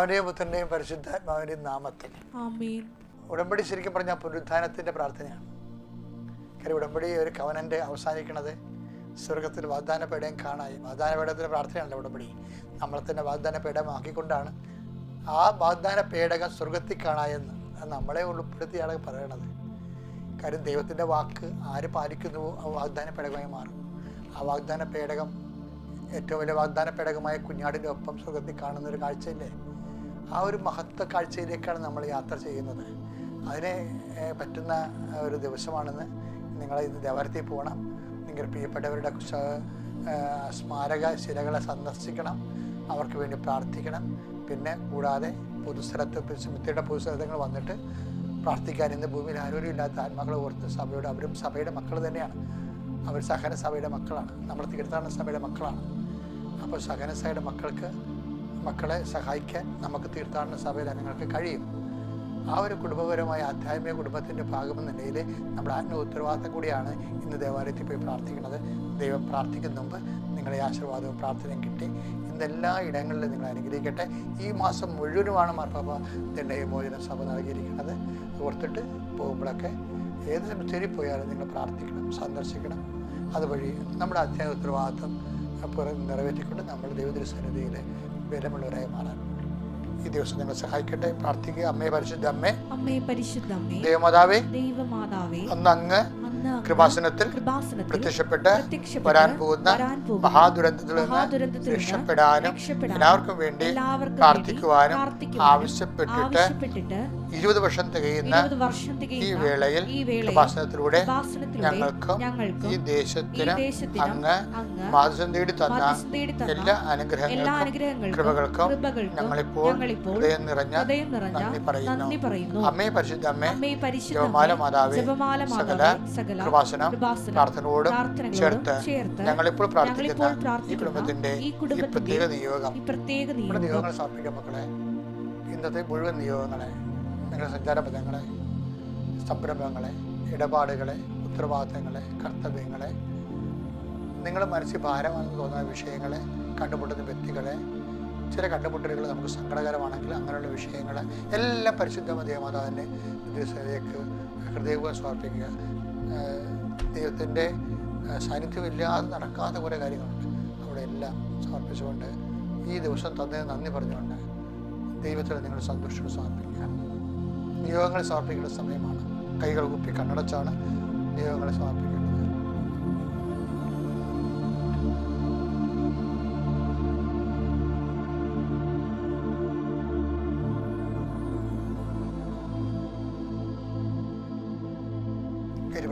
പിതാവിന്റെയും പുത്രന്റെയും പരിശുദ്ധാത്മാവിന്റെയും നാമത്തിൽ. ഉടമ്പടി ശരിക്കും പറഞ്ഞാൽ പുനരുദ്ധാനത്തിന്റെ പ്രാർത്ഥനയാണ്. കാര്യം ഉടമ്പടി ഒരു കവനന്റെ അവസാനിക്കുന്നത് സ്വർഗത്തിൽ വാഗ്ദാന പേടയും കാണായി. വാഗ്ദാന പേടത്തിന്റെ പ്രാർത്ഥനയാണല്ലോ ഉടമ്പടി. നമ്മളെ തന്നെ വാഗ്ദാന പേടമാക്കിക്കൊണ്ടാണ് ആ വാഗ്ദാന പേടകം സ്വർഗത്തിൽ കാണായെന്ന് നമ്മളെ ഉൾപ്പെടുത്തിയാണ് പറയണത്. കാര്യം ദൈവത്തിന്റെ വാക്ക് ആര് പാലിക്കുന്നുവോ ആ വാഗ്ദാന പേടകമായി മാറും. ആ വാഗ്ദാന പേടകം ഏറ്റവും വലിയ വാഗ്ദാന പേടകമായ കുഞ്ഞാടിന്റെ ഒപ്പം സ്വർഗത്തിൽ കാണുന്ന ഒരു കാഴ്ചയില്ലേ? ആ ഒരു മഹത്വ കാഴ്ചയിലേക്കാണ് നമ്മൾ യാത്ര ചെയ്യുന്നത്. അതിനെ പറ്റുന്ന ഒരു ദിവസമാണെന്ന് നിങ്ങൾ ഇന്ന് ദേവാലയത്തിൽ പോകണം. നിങ്ങൾ പ്രിയപ്പെട്ടവരുടെ സ്മാരക ശിലകളെ സന്ദർശിക്കണം. അവർക്ക് വേണ്ടി പ്രാർത്ഥിക്കണം. പിന്നെ കൂടാതെ പൊതുസ്ഥലത്ത് മിത്തിയുടെ പൊതുസ്ഥലങ്ങൾ വന്നിട്ട് പ്രാർത്ഥിക്കാൻ ഇന്ന് ഭൂമിയിൽ ആരോഗ്യം ഇല്ലാത്ത ആത്മാക്കളെ ഓർത്ത് സഭയുടെ അവരും സഭയുടെ മക്കൾ തന്നെയാണ്. അവർ സഹന സഭയുടെ മക്കളാണ്. നമ്മൾ തീർത്ഥാടന സഭയുടെ മക്കളാണ്. അപ്പോൾ സഹന സഭയുടെ മക്കൾക്ക് മക്കളെ സഹായിക്കാൻ നമുക്ക് തീർത്ഥാടന സഭയിൽ അംഗങ്ങൾക്ക് കഴിയും. ആ ഒരു കുടുംബപരമായ ആധ്യാത്മിക കുടുംബത്തിന്റെ ഭാഗമെന്ന നിലയിൽ നമ്മുടെ ആത്മ ഉത്തരവാദിത്തം കൂടിയാണ് ഇന്ന് ദേവാലയത്തിൽ പോയി പ്രാർത്ഥിക്കുന്നത്. ദൈവം പ്രാർത്ഥിക്കുന്ന മുമ്പ് നിങ്ങളെ ആശീർവാദവും പ്രാർത്ഥനയും കിട്ടി. ഇന്ന് എല്ലാ ഇടങ്ങളിലും നിങ്ങൾ അനുഗ്രഹിക്കട്ടെ. ഈ മാസം മുഴുവനുമാണ് മാർപ്പാപ്പ ദണ്ഡയമോചന സഭ നൽകിയിരിക്കുന്നത്. ഓർത്തിട്ട് പോകുമ്പോഴൊക്കെ ഏത് സെമിത്തേരിൽ പോയാലും നിങ്ങൾ പ്രാർത്ഥിക്കണം സന്ദർശിക്കണം. അതുവഴി നമ്മുടെ അധ്യായ ഉത്തരവാദിത്വം നിറവേറ്റിക്കൊണ്ട് നമ്മൾ ദൈവദൃസന്നിധിയിൽ ബലമുള്ളവരായി മാറാൻ. ഈ ദിവസം നിങ്ങൾ സഹായിക്കട്ടെ. പ്രാർത്ഥിക്കുക. അമ്മയെ പരിശുദ്ധ അമ്മേ. അമ്മയെ പരിശുദ്ധ അമ്മേ. ദേവമാതാവേ. ദൈവമാതാവേ. അന്ന് അങ്ങ് അന്ന് അങ്ങ് കൃപാസനത്തിൽ പ്രത്യക്ഷപ്പെട്ട് വരാൻ പോകുന്ന മഹാദുരന്തത്തിൽ നിന്ന് രക്ഷപ്പെടാനും എല്ലാവർക്കും വേണ്ടി പ്രാർത്ഥിക്കുവാനും ആവശ്യപ്പെട്ടിട്ട് ഇരുപത് വർഷം തികയുന്ന ഈ വേളയിൽ കൃപാസനത്തിലൂടെ ഞങ്ങൾക്കും ഈ ദേശത്തിനും അങ്ങ് അങ്ങ് തേടി തന്ന എല്ലാ അനുഗ്രഹങ്ങളും അനുഗ്രഹങ്ങൾക്കും കൃപകൾക്കും ഞങ്ങളിപ്പോൾ ഹൃദയം നിറഞ്ഞ നന്ദി പറയുന്നു. അമ്മേ പരിശുദ്ധ അമ്മേ ജപമാല മാതാവേ സകല സകല മാതാവേ കൃപാസനം പ്രാർത്ഥനയോടും ചേർത്ത് ഞങ്ങളിപ്പോൾ പ്രാർത്ഥിക്കുന്ന ഈ കുടുംബത്തിന്റെ ഈ പ്രത്യേക നിയോഗം. പ്രത്യേക നിയോഗങ്ങൾ സമർപ്പിക്കാം മക്കളെ. ഇന്നത്തെ മുഴുവൻ നിയോഗങ്ങളെ നിങ്ങളുടെ സഞ്ചാരപഥങ്ങളെ സംരംഭങ്ങളെ ഇടപാടുകളെ ഉത്തരവാദിത്തങ്ങളെ കർത്തവ്യങ്ങളെ നിങ്ങളുടെ മനസ്സിൽ ഭാരമാണെന്ന് തോന്നുന്ന വിഷയങ്ങളെ കണ്ടുമുട്ടുന്ന വ്യക്തികളെ ചില കണ്ടുമുട്ടലുകൾ നമുക്ക് സങ്കടകരമാണെങ്കിൽ അങ്ങനെയുള്ള വിഷയങ്ങൾ എല്ലാം പരിശുദ്ധ ദേവമാതാവിന്റെ ദിവസത്തിലേക്ക് ഹൃദയപൂർവം സമർപ്പിക്കുക. ദൈവത്തിന്റെ സാന്നിധ്യമില്ലാതെ നടക്കാത്ത കുറേ കാര്യങ്ങളുണ്ട്. അവിടെ എല്ലാം സമർപ്പിച്ചുകൊണ്ട് ഈ ദിവസം തന്നെ നന്ദി പറഞ്ഞുകൊണ്ട് ദൈവത്തിൽ നിങ്ങൾ സന്തോഷം സമർപ്പിക്കുക. നിയോഗങ്ങൾ സമർപ്പിക്കേണ്ട സമയമാണ്. കൈകൾ കുപ്പി കണ്ണടച്ചാണ് നിയോഗങ്ങളെ സമർപ്പിക്കേണ്ടത്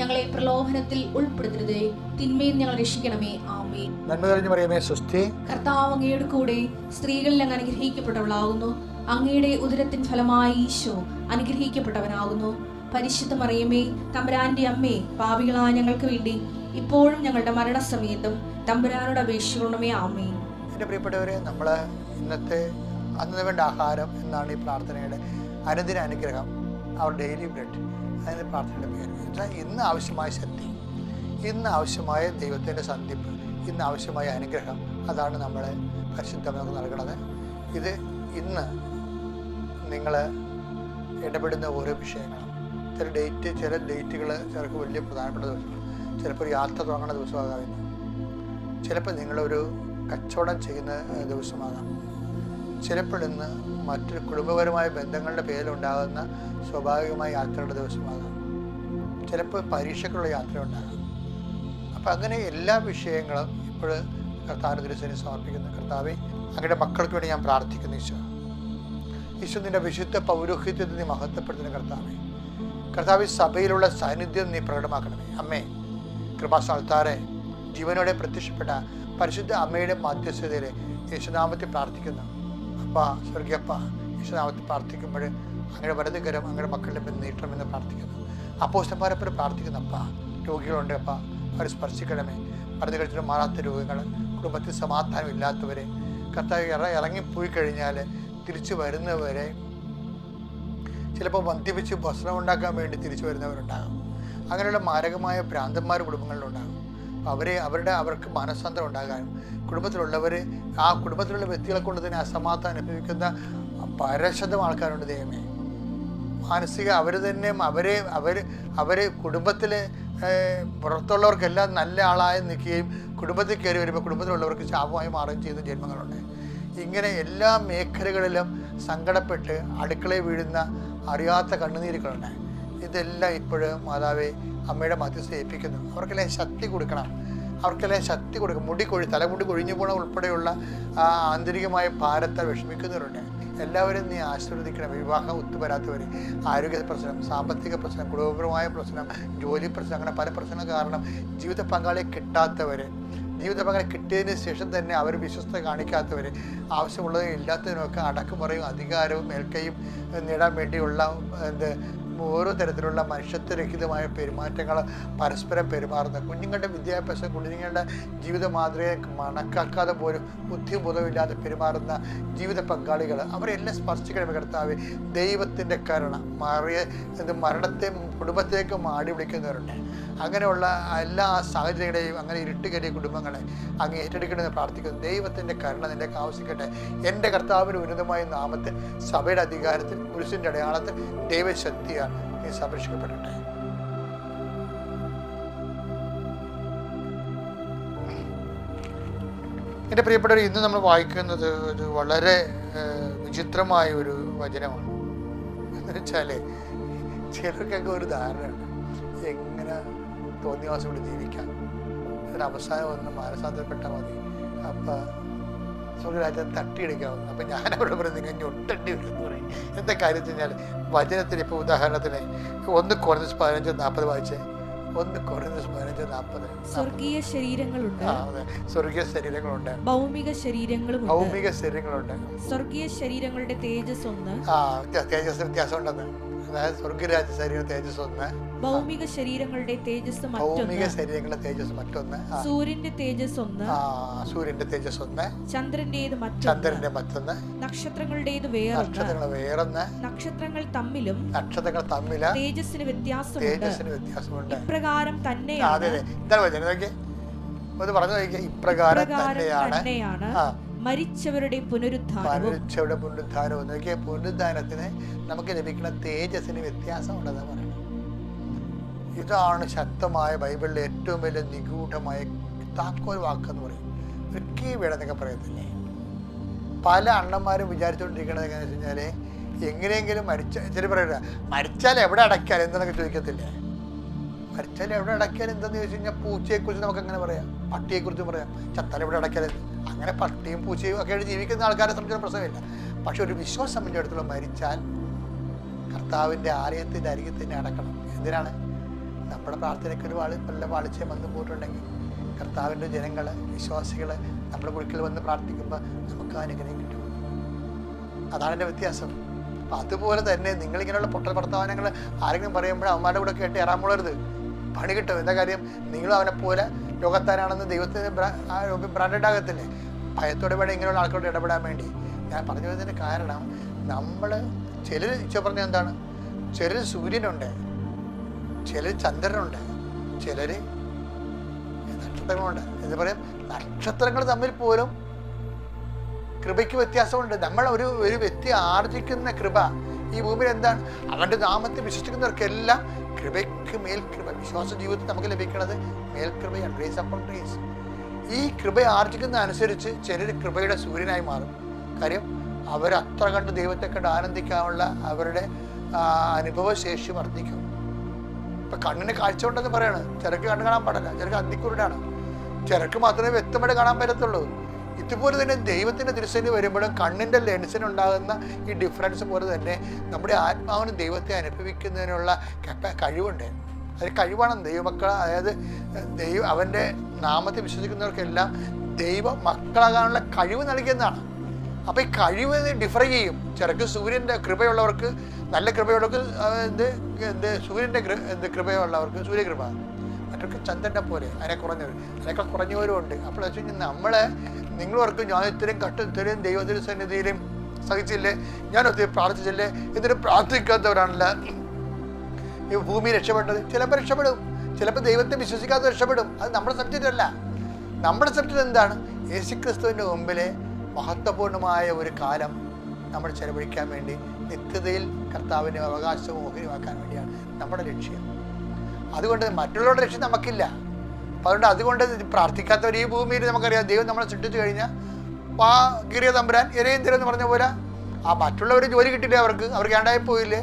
ഞങ്ങളെ പ്രലോഭനത്തിൽ ഉൾപ്പെടുത്തരുതേ. തിന്മയിൽ ഞങ്ങൾ രക്ഷിക്കണമേ. ആമേ നന്മ കഴിഞ്ഞു പറയുമേ സുസ്ഥി കർത്താവ് അങ്ങയുടെ കൂടെ സ്ത്രീകളിൽ അങ്ങ് അനുഗ്രഹിക്കപ്പെട്ടവളാകുന്നു. അങ്ങയുടെ ഉദരത്തിൻ ഫലമായി ഈശോ അനുഗ്രഹിക്കപ്പെട്ടവനാകുന്നു. പരിശുദ്ധ മറിയമേ തമ്പുരാന്റെ അമ്മേ പാവികളായ ഞങ്ങൾക്ക് വേണ്ടി ഇപ്പോഴും ഞങ്ങളുടെ മരണസമയത്തും തമ്പുരാനോട് അപേക്ഷിക്കണമേ. ആമേ എന്റെ പ്രിയപ്പെട്ടവരെ നമ്മൾ ഇന്നത്തെ അന്ന് വേണ്ട ആഹാരം എന്നാണ് ഈ പ്രാർത്ഥനയുടെ അനുദിന അനുഗ്രഹം. അവർ ഡെയിലി ബ്രെഡ് അതിന് പ്രാർത്ഥനയുടെ പേര്. ഇന്ന് ആവശ്യമായ ശക്തി ഇന്ന് ആവശ്യമായ ദൈവത്തിന്റെ സന്ധിപ്പ് ഇന്ന് ആവശ്യമായ അനുഗ്രഹം. അതാണ് നമ്മൾ പരിശുദ്ധമെന്ന് നൽകണത് ഇത് ഇന്ന് നിങ്ങൾ ഇടപെടുന്ന ഓരോ വിഷയങ്ങളും. ചില ഡേറ്റ് ചില ഡേറ്റുകൾ ചിലർക്ക് വലിയ പ്രധാനപ്പെട്ട ദിവസം ചിലപ്പോൾ ഒരു യാത്ര തുടങ്ങുന്ന ദിവസമാകാം ചിലപ്പോൾ നിങ്ങളൊരു കച്ചവടം ചെയ്യുന്ന ദിവസമാകാം. ചിലപ്പോൾ മറ്റൊരു കുടുംബപരമായ ബന്ധങ്ങളുടെ പേരിലുണ്ടാകുന്ന സ്വാഭാവികമായ യാത്രയുടെ ദിവസമാകാം ചിലപ്പോൾ പരീക്ഷയ്ക്കുള്ള യാത്ര ഉണ്ടാകാം അപ്പം അങ്ങനെ എല്ലാ വിഷയങ്ങളും ഇപ്പോൾ കർത്താവിന്റെ ദിവസം സമർപ്പിക്കുന്നു. കർത്താവെ അങ്ങയുടെ മക്കൾക്ക് വേണ്ടി ഞാൻ പ്രാർത്ഥിക്കുന്നു ഈശോ. ഈശോ വിശുദ്ധ പൗരോഹിത്യത്തെ നീ മഹത്വപ്പെടുത്തുന്ന കർത്താവെ. കർത്താവ് സഭയിലുള്ള സാന്നിധ്യം നീ പ്രകടമാക്കണമേ. അമ്മേ കൃപാസ്ഥാനത്താറെ ജീവനോടെ പ്രത്യക്ഷപ്പെട്ട പരിശുദ്ധ അമ്മയുടെ മാധ്യസ്ഥതയിലെ യേശുനാമത്തെ പ്രാർത്ഥിക്കുന്നു. അപ്പ സ്വർഗീയപ്പ യേശുനാമത്തിൽ പ്രാർത്ഥിക്കുമ്പോൾ അങ്ങനെ വലതുകരം അങ്ങയുടെ മക്കളുടെ മേൽ നീട്ടണമെന്ന് പ്രാർത്ഥിക്കുന്നു. അപ്പോസ്റ്റന്മാരെപ്പോഴും പ്രാർത്ഥിക്കുന്നപ്പ രോഗികളുണ്ട് അപ്പ. അവർ സ്പർശിക്കണമേ. മരുന്ന് കഴിച്ചിട്ട് മാറാത്ത രോഗങ്ങൾ കുടുംബത്തിൽ സമാധാനം ഇല്ലാത്തവരെ കർത്താവ് ഇറ ഇറങ്ങിപ്പോയി കഴിഞ്ഞാൽ തിരിച്ചു വരുന്നവരെ ചിലപ്പോൾ മദ്യപിച്ച് ഭക്ഷണം ഉണ്ടാക്കാൻ വേണ്ടി തിരിച്ചു വരുന്നവരുണ്ടാകും. അങ്ങനെയുള്ള മാരകമായ ഭ്രാന്തന്മാർ കുടുംബങ്ങളിലുണ്ടാകും. അവരെ അവരുടെ അവർക്ക് മനസ്സാന്തരം ഉണ്ടാകാനും. കുടുംബത്തിലുള്ളവർ ആ കുടുംബത്തിലുള്ള വ്യക്തികളെ കൊണ്ട് തന്നെ അസമാധാനം അനുഭവിക്കുന്ന പരശതം ആൾക്കാരുണ്ട് ദൈവമേ. മാനസിക അവർ തന്നെ അവരെ അവർ അവർ കുടുംബത്തിൽ പുറത്തുള്ളവർക്കെല്ലാം നല്ല ആളായി നിൽക്കുകയും കുടുംബത്തിൽ കയറി വരുമ്പോൾ കുടുംബത്തിലുള്ളവർക്ക് ശാപമായി മാറുകയും ചെയ്യുന്ന ജന്മങ്ങളുണ്ട്. ഇങ്ങനെ എല്ലാ മേഖലകളിലും സങ്കടപ്പെട്ട് അടുക്കളയിൽ വീഴുന്ന അറിയാത്ത കണ്ണുനീരുകളുണ്ട് ഇതെല്ലാം ഇപ്പോഴും മാതാവെ അമ്മയുടെ മധ്യസ്ഥ ഏൽപ്പിക്കുന്നു അവർക്കെല്ലാം ശക്തി കൊടുക്കണം. അവർക്കെല്ലാം ശക്തി കൊടുക്കും മുടി കൊഴി തലമുടി കൊഴിഞ്ഞു പോണ ഉൾപ്പെടെയുള്ള ആ ആന്തരികമായ ഭാരത്തെ വിഷമിക്കുന്നവരുണ്ട്. എല്ലാവരും നീ ആശീർവദിക്കണം. വിവാഹം ഒത്തുവരാത്തവർ ആരോഗ്യ പ്രശ്നം സാമ്പത്തിക പ്രശ്നം കുടുംബപരമായ പ്രശ്നം ജോലി പ്രശ്നം അങ്ങനെ പല പ്രശ്നങ്ങൾ കാരണം ജീവിത പങ്കാളിയെ കിട്ടാത്തവർ ജീവിത പങ്കാളി കിട്ടിയതിന് ശേഷം തന്നെ അവർ വിശ്വസ്ത കാണിക്കാത്തവർ ആവശ്യമുള്ളതും ഇല്ലാത്തതിനൊക്കെ അടക്കുമുറയും അധികാരവും മേൽക്കൈയും നേടാൻ വേണ്ടിയുള്ള എന്ത് ഓരോ തരത്തിലുള്ള മനുഷ്യത്വരഹിതമായ പെരുമാറ്റങ്ങൾ പരസ്പരം പെരുമാറുന്ന. കുഞ്ഞുങ്ങളുടെ വിദ്യാഭ്യാസം കുഞ്ഞുങ്ങളുടെ ജീവിത മാതൃകയെ മണക്കാക്കാതെ പോലും ബുദ്ധിബോധമില്ലാതെ പെരുമാറുന്ന ജീവിത പങ്കാളികൾ അവരെല്ലാം സ്പർശിക്കണമേ കർത്താവ്. ദൈവത്തിന്റെ കരുണ മാറിയ എന്ത് മരണത്തെ കുടുംബത്തേക്ക് മാടി വിളിക്കുന്നവരുണ്ട്. അങ്ങനെയുള്ള എല്ലാ സാഹചര്യങ്ങളെയും അങ്ങനെ ഇരുട്ടുകയറിയ കുടുംബങ്ങളെ അങ്ങ് ഏറ്റെടുക്കണമെന്ന് പ്രാർത്ഥിക്കുന്നു. ദൈവത്തിന്റെ കരുണ നിലേക്ക് ആവശ്യിക്കട്ടെ എന്റെ കർത്താവിന്റെ ഉന്നതമായ നാമത്തിൽ സഭയുടെ അധികാരത്തിൽ പുരുഷന്റെ അടയാളത്തിൽ ദൈവശക്തിയാൽ നീ സംരക്ഷിക്കപ്പെടട്ടെ. എന്റെ പ്രിയപ്പെട്ടവർ ഇന്ന് നമ്മൾ വായിക്കുന്നത് ഒരു വളരെ വിചിത്രമായ ഒരു വചനമാണ്. എന്ന് വെച്ചാൽ ചിലർക്കൊക്കെ ഒരു ധാരണയാണ് എങ്ങനെ തോന്നിയവാസം ഇവിടെ ജീവിക്കാം? അവസാനം ഒന്ന് മാനസാന്തരപ്പെട്ടാൽ മതി. അപ്പം സ്വർഗരാജ്യം തട്ടിയെടുക്കാവുന്നു. അപ്പം ഞാൻ അവിടെ പറഞ്ഞ് നിങ്ങൾ ഞൊട്ടണ്ടി വരും എന്ന് പറയും. എന്താ കാര്യം വെച്ച് കഴിഞ്ഞാൽ വചനത്തിൽ ഇപ്പോൾ ഉദാഹരണത്തിന് ഒന്ന് കുറഞ്ഞ പതിനഞ്ച് നാൽപ്പത് വായിച്ചേ. ഒന്ന് കുറഞ്ഞ പതിനഞ്ച് നാൽപ്പത് സ്വർഗീയ ശരീരങ്ങളുണ്ട്. സ്വർഗീയ ശരീരങ്ങളുണ്ട്. ഭൗമിക ശരീരങ്ങളുമുണ്ട്. ഭൗമിക ശരീരങ്ങളുണ്ട്. സ്വർഗീയ ശരീരങ്ങളുടെ തേജസ് ഒന്ന് ആ തേജസ് വ്യത്യാസം ഉണ്ടെന്ന് അതായത് സ്വർഗരാജ്യ ശരീരം തേജസ് ഒന്ന് ഭൗമിക ശരീരങ്ങളുടെ തേജസ് ഭൗമിക ശരീരങ്ങളുടെ തേജസ് മറ്റൊന്ന്. സൂര്യന്റെ തേജസ് ഒന്ന് സൂര്യന്റെ തേജസ് ഒന്ന് ചന്ദ്രന്റേത് മറ്റൊന്ന്. ചന്ദ്രന്റെ മറ്റൊന്ന്. നക്ഷത്രങ്ങളുടേത് വേറെ നക്ഷത്രങ്ങൾ വേറൊന്ന്. നക്ഷത്രങ്ങൾ തമ്മിലും നക്ഷത്രങ്ങൾ തമ്മിൽ തേജസ്സിന് വ്യത്യാസം തേജസ്സിന് വ്യത്യാസമുണ്ട്. ഇപ്രകാരം തന്നെയാണ് അതെ അതെ. ഇതാണ് ഒന്ന് പറഞ്ഞു നോക്കിയാൽ ഇപ്രകാരം തന്നെയാണ്. തന്നെയാണ് ആ. മരിച്ചവരുടെ പുനരുദ്ധാനവും. പുനരുദ്ധാനം നോക്കിയാൽ പുനരുദ്ധാനത്തിന് നമുക്ക് ലഭിക്കുന്ന തേജസ്സിന് വ്യത്യാസം ഉണ്ടെന്ന് ഇതാണ് ശക്തമായ ബൈബിളിലെ ഏറ്റവും വലിയ നിഗൂഢമായ താക്കോൽ വാക്കെന്ന് പറയും. ഒരു കീ വേണമെന്നൊക്കെ പറയത്തില്ലേ പല അണ്ണന്മാരും വിചാരിച്ചുകൊണ്ടിരിക്കണത് എങ്ങനെയാണെന്ന് വെച്ച് കഴിഞ്ഞാൽ എങ്ങനെയെങ്കിലും മരിച്ച ഇച്ചിരി പറയില്ല മരിച്ചാൽ എവിടെ അടയ്ക്കാൽ എന്തെന്നൊക്കെ ചോദിക്കത്തില്ലേ? മരിച്ചാൽ എവിടെ അടയ്ക്കാൽ എന്തെന്ന് ചോദിച്ചു കഴിഞ്ഞാൽ പൂച്ചയെക്കുറിച്ച് നമുക്ക് അങ്ങനെ പറയാം? പട്ടിയെക്കുറിച്ച് പറയാം. ചത്താൽ എവിടെ അടയ്ക്കാൽ അങ്ങനെ പട്ടിയും പൂച്ചയും ഒക്കെ ജീവിക്കുന്ന ആൾക്കാരെ സംബന്ധിച്ച പ്രശ്നമില്ല. പക്ഷെ ഒരു വിശ്വാസം സംബന്ധിച്ചിടത്തോളം മരിച്ചാൽ കർത്താവിന്റെ ആലയത്തിന്റെ അരികിൽ അടക്കണം എന്തിനാണ്? നമ്മുടെ പ്രാർത്ഥനയ്ക്ക് ഒരു വാളി വല്ല വാളിച്ചയം വന്നു പോയിട്ടുണ്ടെങ്കിൽ കർത്താവിന്റെ ജനങ്ങളെ വിശ്വാസികളെ നമ്മുടെ കുഴുക്കിൽ വന്ന് പ്രാർത്ഥിക്കുമ്പോൾ നമുക്ക് അനുഗ്രഹം കിട്ടും. അതാണ് എന്റെ വ്യത്യാസം. അപ്പം അതുപോലെ തന്നെ നിങ്ങളിങ്ങനെയുള്ള പൊട്ടൽ വർത്തമാനങ്ങൾ ആരെങ്കിലും പറയുമ്പോൾ അവന്മാരുടെ കൂടെ കേട്ട് ഇറാമുള്ളരുത് പണി കിട്ടും. എന്താ കാര്യം? നിങ്ങളും അവനെ പോലെ ലോകത്താനാണെന്ന് ദൈവത്തിന് ബ്രാൻഡഡ് ആകത്തില്ലേ? ഭയത്തോടെ വേണം ഇങ്ങനെയുള്ള ആൾക്കാരോട് ഇടപെടാൻ വേണ്ടി. ഞാൻ പറഞ്ഞു കാരണം നമ്മൾ ചിലർ ഇച്ച പറഞ്ഞ എന്താണ്? ചിലർ സൂര്യനുണ്ട്. ചിലർ ചന്ദ്രനുണ്ട് ചിലർ നക്ഷത്രങ്ങളുണ്ട്. എന്ന് പറയും നക്ഷത്രങ്ങൾ തമ്മിൽ പോലും കൃപയ്ക്ക് വ്യത്യാസമുണ്ട്. നമ്മൾ ഒരു ഒരു വ്യക്തി ആർജിക്കുന്ന കൃപ ഈ ഭൂമിയിൽ എന്താണ്? അവന്റെ നാമത്തിൽ വിശ്വസിക്കുന്നവർക്കെല്ലാം കൃപയ്ക്ക് മേൽകൃപ വിശ്വാസ ജീവിതത്തിൽ നമുക്ക് ലഭിക്കുന്നത് മേൽകൃപയാണ് ഗ്രേസ് അപ്പോൺ ഗ്രേസ് ഈ കൃപ ആർജിക്കുന്ന അനുസരിച്ച് ചിലർ കൃപയുടെ സൂര്യനായി മാറും. കാര്യം അവരത്ര കണ്ട് ദൈവത്തെ കണ്ട് ആനന്ദിക്കാനുള്ള അവരുടെ അനുഭവശേഷി വർദ്ധിക്കും. ഇപ്പൊ കണ്ണിന് കാഴ്ച ഉണ്ടെന്ന് പറയാണ്. ചിലക്ക് കണ്ണ് കാണാൻ പാടില്ല. ചിലക്ക് അന്തിക്കുരുടാണ്. ചിലക്ക് മാത്രമേ വ്യക്തമായിട്ട് കാണാൻ പറ്റത്തുള്ളൂ. ഇതുപോലെ തന്നെ ദൈവത്തിന്റെ തിരുസേനി വരുമ്പോഴും കണ്ണിന്റെ ലെൻസിന് ഉണ്ടാകുന്ന ഈ ഡിഫറൻസ് പോലെ തന്നെ നമ്മുടെ ആത്മാവിന് ദൈവത്തെ അനുഭവിക്കുന്നതിനുള്ള കഴിവുണ്ട്. അത് കഴിവാണ് ദൈവമക്കൾ അതായത് ദൈവം അവന്റെ നാമത്തെ വിശ്വസിക്കുന്നവർക്കെല്ലാം ദൈവ മക്കളാകാനുള്ള കഴിവ് നൽകിയെന്നാണ്. അപ്പോൾ ഈ കഴിവ് ഡിഫർ ചെയ്യും. ചിലർക്ക് സൂര്യന്റെ കൃപയുള്ളവർക്ക് നല്ല കൃപയുള്ളവർക്ക് എന്ത് എന്ത് സൂര്യന്റെ എന്ത് കൃപയുള്ളവർക്ക് സൂര്യകൃപ. മറ്റൊക്കെ ചന്ദ്രനെ പോലെ അതിനെ കുറഞ്ഞവർ അതിനേക്കാൾ കുറഞ്ഞവരും ഉണ്ട്. അപ്പോൾ വെച്ച് കഴിഞ്ഞാൽ നമ്മളെ നിങ്ങളവർക്കും ഞാൻ ഇത്രയും കട്ട് ഇത്രയും ദൈവത്തിന്റെ സന്നിധിയിലും സഹിച്ചില്ലേ ഞാൻ ഒത്തിരി പ്രാർത്ഥിച്ചില്ലേ എന്നിട്ട് പ്രാർത്ഥിക്കാത്തവരാണല്ല. ഈ ഭൂമി രക്ഷപ്പെട്ടത്. ചിലപ്പോൾ രക്ഷപ്പെടും. ചിലപ്പോൾ ദൈവത്തെ വിശ്വസിക്കാതെ രക്ഷപ്പെടും. അത് നമ്മുടെ സബ്ജക്റ്റ് അല്ല. നമ്മുടെ സബ്ജക്റ്റ് എന്താണ്? യേശുക്രിസ്തുവിന്റെ മുമ്പിലെ മഹത്വപൂർണമായ ഒരു കാലം നമ്മൾ ചെലവഴിക്കാൻ വേണ്ടി നിത്യതയിൽ കർത്താവിന്റെ അവകാശവും ഓഹരിയാക്കാൻ വേണ്ടിയാണ് നമ്മുടെ ലക്ഷ്യം. അതുകൊണ്ട് മറ്റുള്ളവരുടെ ലക്ഷ്യം നമുക്കില്ല. അപ്പം അതുകൊണ്ട് അതുകൊണ്ട് പ്രാർത്ഥിക്കാത്തവർ ഈ ഭൂമിയിൽ നമുക്കറിയാം ദൈവം നമ്മളെ സൃഷ്ടിച്ചു കഴിഞ്ഞാൽ ആ കീറിയ തമ്പുരാൻ ഇരയന്തിരം എന്ന് പറഞ്ഞ പോലെ ആ മറ്റുള്ളവർ ജോലി കിട്ടില്ലേ അവർക്ക്? അവർക്ക് ഏണ്ടായി പോയില്ലേ?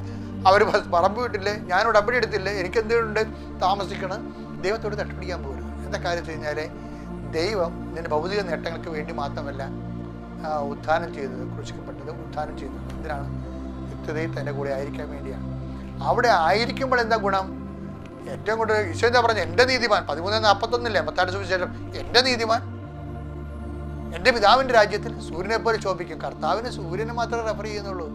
അവർ പറമ്പ് വിട്ടില്ലേ? ഞാൻ ഉടമ്പടി എടുത്തില്ലേ? എനിക്ക് എന്തുകൊണ്ട് താമസിക്കണം? ദൈവത്തോട് തട്ടുപിടിക്കാൻ പോകരുത് എന്താ കാര്യം വെച്ച് കഴിഞ്ഞാൽ ദൈവം നിന്റെ ഭൗതിക നേട്ടങ്ങൾക്ക് വേണ്ടി മാത്രമല്ല ഉത്ഥാനം ചെയ്തത് ക്രൂശിക്കപ്പെട്ടത് ഉത്ഥാനം ചെയ്തത്. എന്തിനാണ്? നിത്യതയിൽ തന്റെ കൂടെ ആയിരിക്കാൻ വേണ്ടിയാണ്. അവിടെ ആയിരിക്കുമ്പോൾ എന്താ ഗുണം? ഏറ്റവും കൂടുതൽ ഈശോ എന്താ പറഞ്ഞത് എന്റെ നീതിമാൻ പതിമൂന്ന് നാൽപ്പത്തൊന്നില്ലേ എൺപത്താറ് സുവിശേഷം എന്റെ നീതിമാൻ. എന്റെ പിതാവിന്റെ രാജ്യത്തിൽ സൂര്യനെ പോലെ ശോഭിക്കും. കർത്താവിന് സൂര്യനെ മാത്രമേ റെഫർ ചെയ്യുന്നുള്ളൂ.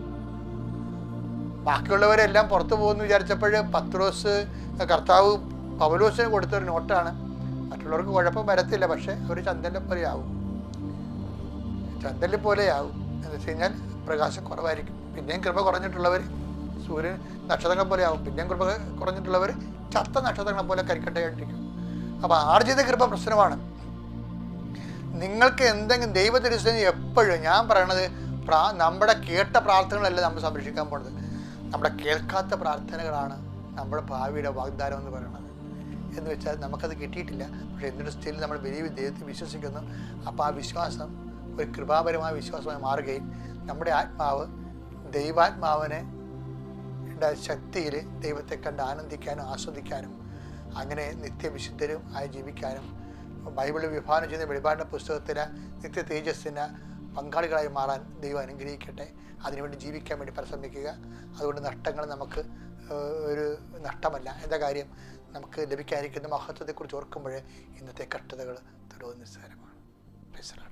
ബാക്കിയുള്ളവരെല്ലാം പുറത്തു പോകുമെന്ന് വിചാരിച്ചപ്പോൾ പത്രോസ് കർത്താവ് പൗലോസിന് കൊടുത്തൊരു നോട്ടാണ്. മറ്റുള്ളവർക്ക് കുഴപ്പം വരത്തില്ല പക്ഷേ അവർ ചന്ദനെ പോലെ ആവും പോലെയാവും. എന്ന് വെച്ച് കഴിഞ്ഞാൽ പ്രകാശം കുറവായിരിക്കും. പിന്നെയും കൃപ കുറഞ്ഞിട്ടുള്ളവർ സൂര്യൻ നക്ഷത്രങ്ങളെ പോലെ ആവും പിന്നെയും കൃപ കുറഞ്ഞിട്ടുള്ളവർ ചത്ത നക്ഷത്രങ്ങളെ പോലെ കരിക്കട്ടയായിട്ടിരിക്കും. അപ്പോൾ ആർജിത കൃപ പ്രശ്നമാണ്. നിങ്ങൾക്ക് എന്തെങ്കിലും ദൈവ തിരുസേന എപ്പോഴും ഞാൻ പറയണത് പ്രാ നമ്മുടെ കേട്ട പ്രാർത്ഥനകളല്ല നമ്മൾ സംരക്ഷിക്കാൻ പോണത്. നമ്മുടെ കേൾക്കാത്ത പ്രാർത്ഥനകളാണ് നമ്മുടെ ഭാവിയുടെ വാഗ്ദാനം എന്ന് പറയുന്നത് എന്ന് വെച്ചാൽ നമുക്കത് കിട്ടിയിട്ടില്ല. പക്ഷെ എന്നിട്ട് സ്റ്റിൽ നമ്മൾ വലിയ ദൈവത്തെ വിശ്വസിക്കുന്നു. അപ്പോൾ ആ വിശ്വാസം ഒരു കൃപാപരമായ വിശ്വാസമായി മാറുകയും നമ്മുടെ ആത്മാവ് ദൈവാത്മാവിനെ ശക്തിയിൽ ദൈവത്തെ കണ്ട് ആനന്ദിക്കാനും ആസ്വദിക്കാനും അങ്ങനെ നിത്യവിശുദ്ധരും ആയി ജീവിക്കാനും ബൈബിൾ വിഭാവനം ചെയ്യുന്ന വെളിപാടിന്റെ പുസ്തകത്തിന് നിത്യ തേജസ്സിന് പങ്കാളികളായി മാറാൻ ദൈവം അനുഗ്രഹിക്കട്ടെ. അതിനുവേണ്ടി ജീവിക്കാൻ വേണ്ടി പരിശ്രമിക്കുക. അതുകൊണ്ട് നഷ്ടങ്ങൾ നമുക്ക് ഒരു നഷ്ടമല്ല. എന്താ കാര്യം? നമുക്ക് ലഭിക്കാതിരിക്കുന്ന മഹത്വത്തെക്കുറിച്ച് ഓർക്കുമ്പോൾ ഇന്നത്തെ കഷ്ടതകൾ തുടങ്ങുന്ന നിസ്സാരമാണ്.